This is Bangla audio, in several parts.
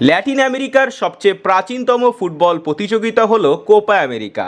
ল্যাটিন আমেরিকার সবচেয়ে প্রাচীনতম ফুটবল প্রতিযোগিতা হলো কোপা আমেরিকা।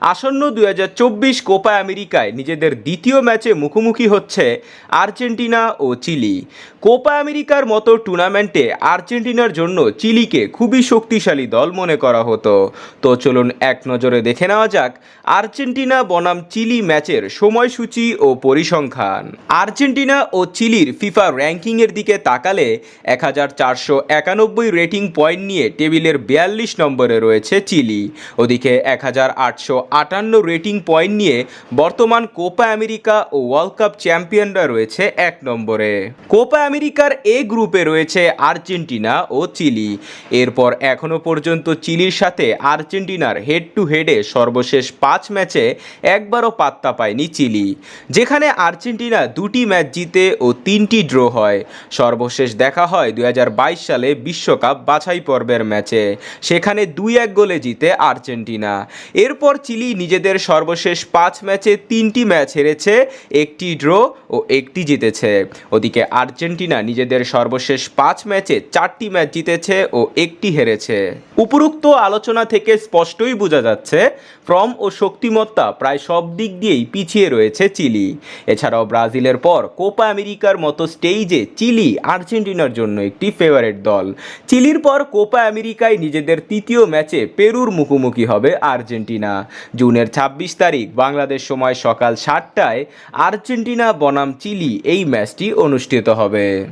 আসন্ন দু হাজার চব্বিশ কোপা আমেরিকায় নিজেদের দ্বিতীয় ম্যাচে মুখোমুখি হচ্ছে আর্জেন্টিনা ও চিলি। কোপা আমেরিকার মতো টুর্নামেন্টে আর্জেন্টিনার জন্য চিলিকে খুবই শক্তিশালী দল মনে করা হতো। তো চলুন এক নজরে দেখে নেওয়া যাক আর্জেন্টিনা বনাম চিলি ম্যাচের সময়সূচি ও পরিসংখ্যান। আর্জেন্টিনা ও চিলির ফিফা র্যাঙ্কিংয়ের দিকে তাকালে এক হাজার চারশো একানব্বই রেটিং পয়েন্ট নিয়ে টেবিলের বিয়াল্লিশ নম্বরে রয়েছে চিলি। ওদিকে এক হাজার আটশো আটান্ন রেটিং পয়েন্ট নিয়ে বর্তমান কোপা আমেরিকা ও ওয়ার্ল্ড কাপ চ্যাম্পিয়নরা রয়েছে এক নম্বরে। কোপা আমেরিকার এ গ্রুপে রয়েছে আর্জেন্টিনা ও চিলি। এরপর এখনও পর্যন্ত চিলির সাথে আর্জেন্টিনার হেড টু হেডে সর্বশেষ পাঁচ ম্যাচে একবারও পাত্তা পায়নি চিলি, যেখানে আর্জেন্টিনা দুটি ম্যাচ জিতে ও তিনটি ড্র হয়। সর্বশেষ দেখা হয় দুই হাজার বাইশ সালে বিশ্বকাপ বাছাই পর্বের ম্যাচে। সেখানে দুই এক গোলে জিতে আর্জেন্টিনা। এরপর চিলি নিজেদের সর্বশেষ পাঁচ ম্যাচে তিনটি ম্যাচ হেরেছে, একটি ড্র ও একটি জিতেছে। ওদিকে আর্জেন্টিনা নিজেদের সর্বশেষ পাঁচ ম্যাচে চারটি ম্যাচ জিতেছে ও একটি হেরেছে। উপরোক্ত আলোচনা থেকে স্পষ্টই বোঝা যাচ্ছে, ফর্ম ও শক্তিমত্তা প্রায় সব দিক দিয়েই পিছিয়ে রয়েছে চিলি। এছাড়াও ব্রাজিলের পর কোপা আমেরিকার মতো স্টেজে চিলি আর্জেন্টিনার জন্য একটি ফেভারিট দল। চিলির পর কোপা আমেরিকায় নিজেদের তৃতীয় ম্যাচে পেরুর মুখোমুখি হবে আর্জেন্টিনা। জুনের ছাব্বিশ তারিখ বাংলাদেশ সময় সকাল সাতটায় আর্জেন্টিনা, বনাম, চিলি এই ম্যাচটি অনুষ্ঠিত হবে।